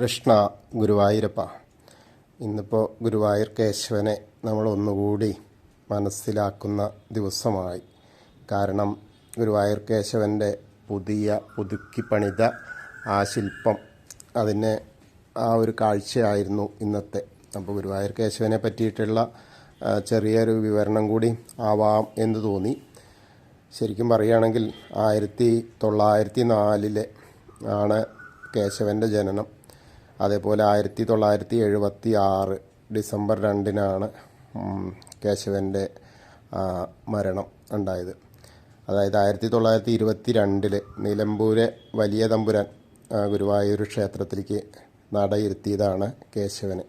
കൃഷ്ണ ഗുരുവായൂരപ്പ. ഇന്നിപ്പോൾ ഗുരുവായൂർ കേശവനെ നമ്മൾ ഒന്നുകൂടി മനസ്സിലാക്കുന്ന ദിവസമായി. കാരണം ഗുരുവായൂർ കേശവന്റെ പുതിയ പുതുക്കി പണിത ആ ശില്പം അതിനെ ആ ഒരു കാഴ്ചയായിരുന്നു ഇന്നത്തെ. അപ്പോൾ ഗുരുവായൂർ കേശവനെ പറ്റിയിട്ടുള്ള ചെറിയൊരു വിവരണം കൂടി ആവാം എന്ന് തോന്നി. ശരിക്കും പറയുകയാണെങ്കിൽ ആയിരത്തി തൊള്ളായിരത്തി നാലിലെ ആണ് കേശവന്റെ ജനനം. അതേപോലെ ആയിരത്തി തൊള്ളായിരത്തി എഴുപത്തി ആറ് ഡിസംബർ രണ്ടിനാണ് കേശവന്റെ മരണം ഉണ്ടായത്. അതായത് ആയിരത്തി തൊള്ളായിരത്തി ഇരുപത്തി രണ്ടിൽ നിലമ്പൂരെ വലിയ തമ്പുരാൻ ഗുരുവായൂർ ക്ഷേത്രത്തിലേക്ക് നടയിരുത്തിയതാണ് കേശവന്.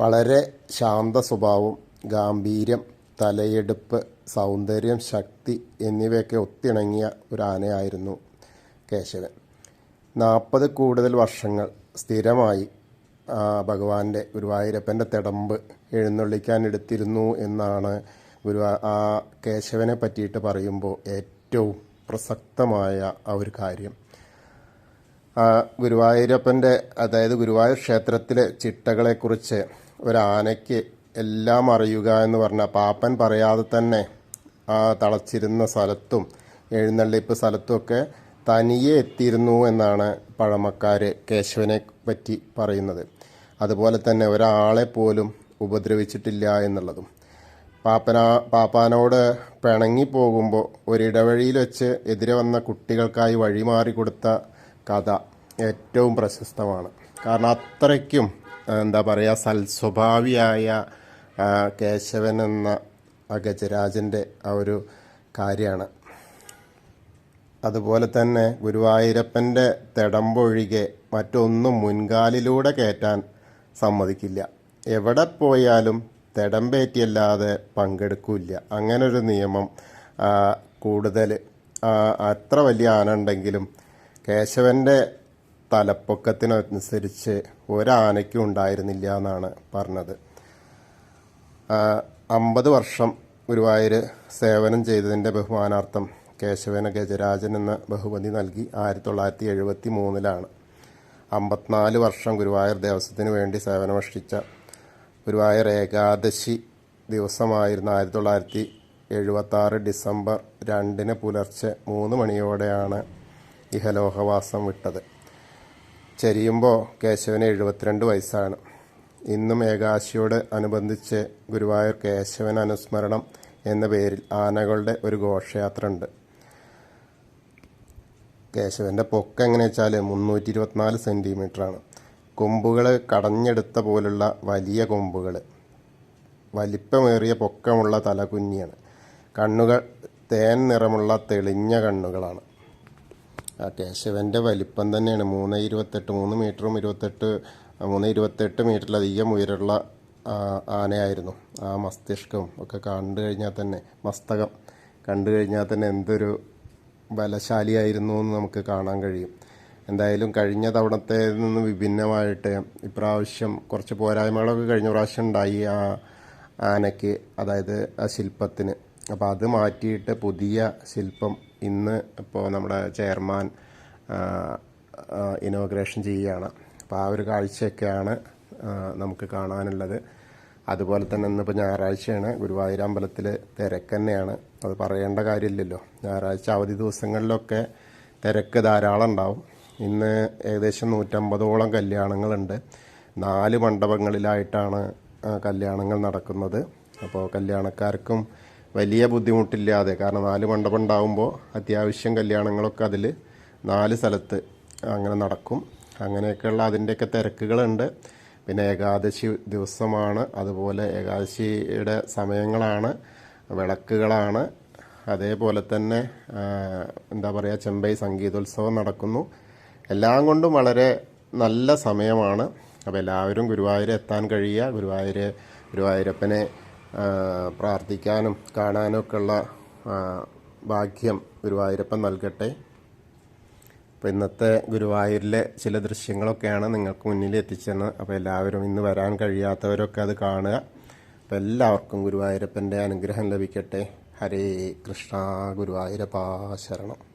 വളരെ ശാന്ത സ്വഭാവം ഗാംഭീര്യം തലയെടുപ്പ് സൗന്ദര്യം ശക്തി എന്നിവയൊക്കെ ഒത്തിണങ്ങിയ ഒരു ആനയായിരുന്നു കേശവൻ. നാൽപ്പത് കൂടുതൽ വർഷങ്ങൾ സ്ഥിരമായി ഭഗവാന്റെ ഗുരുവായൂരപ്പന്റെ തിടമ്പ് എഴുന്നള്ളിക്കാൻ എടുത്തിരുന്നു എന്നാണ് ഗുരു ആ കേശവനെ പറ്റിയിട്ട് പറയുമ്പോൾ ഏറ്റവും പ്രസക്തമായ ആ ഒരു കാര്യം. ഗുരുവായൂരപ്പന്റെ അതായത് ഗുരുവായൂർ ക്ഷേത്രത്തിലെ ചിട്ടകളെക്കുറിച്ച് ഒരാനയ്ക്ക് എല്ലാം അറിയുക എന്ന് പറഞ്ഞാൽ പാപ്പൻ പറയാതെ തന്നെ ആ തളച്ചിരുന്ന സ്ഥലത്തും എഴുന്നള്ളിപ്പ് സ്ഥലത്തുമൊക്കെ തനിയെ എത്തിയിരുന്നു എന്നാണ് പഴമക്കാർ കേശവനെ പറ്റി പറയുന്നത്. അതുപോലെ തന്നെ ഒരാളെ പോലും ഉപദ്രവിച്ചിട്ടില്ല എന്നുള്ളതും. പാപ്പനാ പാപ്പാനോട് പിണങ്ങി പോകുമ്പോൾ ഒരിടവഴിയിൽ വെച്ച് എതിരെ വന്ന കുട്ടികൾക്കായി വഴിമാറി കൊടുത്ത കഥ ഏറ്റവും പ്രശസ്തമാണ്. കാരണം അത്രയ്ക്കും എന്താ പറയുക സൽസ്വഭാവിയായ കേശവൻ എന്ന ഗജരാജന്റെ ആ ഒരു കാര്യമാണ്. അതുപോലെ തന്നെ ഗുരുവായൂരപ്പന്റെ തെടമ്പൊഴികെ മറ്റൊന്നും മുൻകാലിലൂടെ കയറ്റാൻ സമ്മതിക്കില്ല. എവിടെ പോയാലും തെടമ്പേറ്റിയല്ലാതെ പങ്കെടുക്കില്ല. അങ്ങനൊരു നിയമം കൂടുതൽ അത്ര വലിയ ആന ഉണ്ടെങ്കിലും കേശവന്റെ തലപ്പൊക്കത്തിനനുസരിച്ച് ഒരാനയ്ക്കും ഉണ്ടായിരുന്നില്ല എന്നാണ് പറഞ്ഞത്. അമ്പത് വർഷം ഗുരുവായൂർ സേവനം ചെയ്തതിന്റെ ബഹുമാനാർത്ഥം കേശവന ഗജരാജൻ എന്ന ബഹുമതി നൽകി ആയിരത്തി തൊള്ളായിരത്തി എഴുപത്തി മൂന്നിലാണ് അമ്പത്തിനാല് വർഷം ഗുരുവായൂർ ദേവസ്വത്തിന് വേണ്ടി സേവനമനുഷ്ഠിച്ച ഗുരുവായൂർ ഏകാദശി ദിവസമായിരുന്ന ആയിരത്തി തൊള്ളായിരത്തി എഴുപത്തി ആറ് ഡിസംബർ രണ്ടിന് പുലർച്ചെ മൂന്ന് മണിയോടെയാണ് ഇഹലോഹവാസം വിട്ടത്. ചരിയുമ്പോൾ കേശവന് എഴുപത്തിരണ്ട് വയസ്സാണ്. ഇന്നും ഏകാശിയോട് അനുബന്ധിച്ച് ഗുരുവായൂർ കേശവൻ അനുസ്മരണം എന്ന പേരിൽ ആനകളുടെ ഒരു ഘോഷയാത്ര ഉണ്ട് കേശവന്റെ പൊക്കം എങ്ങനെ വെച്ചാൽ മുന്നൂറ്റി ഇരുപത്തിനാല് സെന്റിമീറ്ററാണ് കൊമ്പുകൾ കടഞ്ഞെടുത്ത പോലുള്ള വലിയ കൊമ്പുകൾ വലിപ്പമേറിയ പൊക്കമുള്ള തലകുഞ്ഞിയാണ്. കണ്ണുകൾ തേൻ നിറമുള്ള തെളിഞ്ഞ കണ്ണുകളാണ്. ആ കേശവന്റെ വലിപ്പം തന്നെയാണ്. മൂന്ന് ഇരുപത്തെട്ട് മൂന്ന് മീറ്ററും ഇരുപത്തെട്ട് മൂന്ന് ഇരുപത്തെട്ട് മീറ്ററിലധികം ഉയരമുള്ള ആനയായിരുന്നു. ആ മസ്തിഷ്കവും ഒക്കെ കണ്ടു കഴിഞ്ഞാൽ തന്നെ മസ്തകം കണ്ടു കഴിഞ്ഞാൽ തന്നെ എന്തൊരു ബലശാലിയായിരുന്നു എന്ന് നമുക്ക് കാണാൻ കഴിയും. എന്തായാലും കഴിഞ്ഞ തവണത്തെ നിന്ന് വിഭിന്നമായിട്ട് ഇപ്രാവശ്യം കുറച്ച് പോരായ്മകളൊക്കെ കഴിഞ്ഞ പ്രാവശ്യം ഉണ്ടായി ആ ആനയ്ക്ക് അതായത് ആ ശില്പത്തിന്. അപ്പോൾ അത് മാറ്റിയിട്ട് പുതിയ ശില്പം ഇന്ന് ഇപ്പോൾ നമ്മുടെ ചെയർമാൻ ഇനോഗ്രേഷൻ ചെയ്യുകയാണ്. അപ്പോൾ ആ ഒരു കാഴ്ചയൊക്കെയാണ് നമുക്ക് കാണാനുള്ളത്. അതുപോലെ തന്നെ ഇന്നിപ്പോൾ ഞായറാഴ്ചയാണ്. ഗുരുവായൂർ അമ്പലത്തിൽ തിരക്ക് തന്നെയാണ്. അത് പറയേണ്ട കാര്യമില്ലല്ലോ. ഞായറാഴ്ച അവധി ദിവസങ്ങളിലൊക്കെ തിരക്ക് ധാരാളം ഉണ്ടാവും. ഇന്ന് ഏകദേശം നൂറ്റമ്പതോളം കല്യാണങ്ങളുണ്ട്. നാല് മണ്ഡപങ്ങളിലായിട്ടാണ് കല്യാണങ്ങൾ നടക്കുന്നത്. അപ്പോൾ കല്യാണക്കാർക്കും വലിയ ബുദ്ധിമുട്ടില്ലാതെ കാരണം നാല് മണ്ഡപം ഉണ്ടാകുമ്പോൾ അത്യാവശ്യം കല്യാണങ്ങളൊക്കെ അതിൽ നാല് സ്ഥലത്ത് അങ്ങനെ നടക്കും. അങ്ങനെയൊക്കെയുള്ള അതിന്റെയൊക്കെ തിരക്കുകളുണ്ട്. പിന്നെ ഏകാദശി ദിവസമാണ്. അതുപോലെ ഏകാദശിയുടെ സമയങ്ങളാണ് വിളക്കുകളാണ്. അതേപോലെ തന്നെ എന്താ പറയുക ചെമ്പൈ സംഗീതോത്സവം നടക്കുന്നു. എല്ലാം കൊണ്ടും വളരെ നല്ല സമയമാണ്. അപ്പോൾ എല്ലാവരും ഗുരുവായൂർ എത്താൻ കഴിയുക. ഗുരുവായൂർ ഗുരുവായൂരപ്പനെ പ്രാർത്ഥിക്കാനും കാണാനും ഒക്കെയുള്ള ഭാഗ്യം ഗുരുവായൂരപ്പൻ നൽകട്ടെ. അപ്പോൾ ഇന്നത്തെ ഗുരുവായൂരിലെ ചില ദൃശ്യങ്ങളൊക്കെയാണ് നിങ്ങൾക്ക് മുന്നിൽ എത്തിച്ചെന്ന് അപ്പോൾ എല്ലാവരും ഇന്ന് വരാൻ കഴിയാത്തവരൊക്കെ അത് കാണുക. അപ്പോൾ എല്ലാവർക്കും ഗുരുവായൂരപ്പന്റെ അനുഗ്രഹം ലഭിക്കട്ടെ. ഹരേ കൃഷ്ണ ഗുരുവായൂരപ്പാ ശരണം.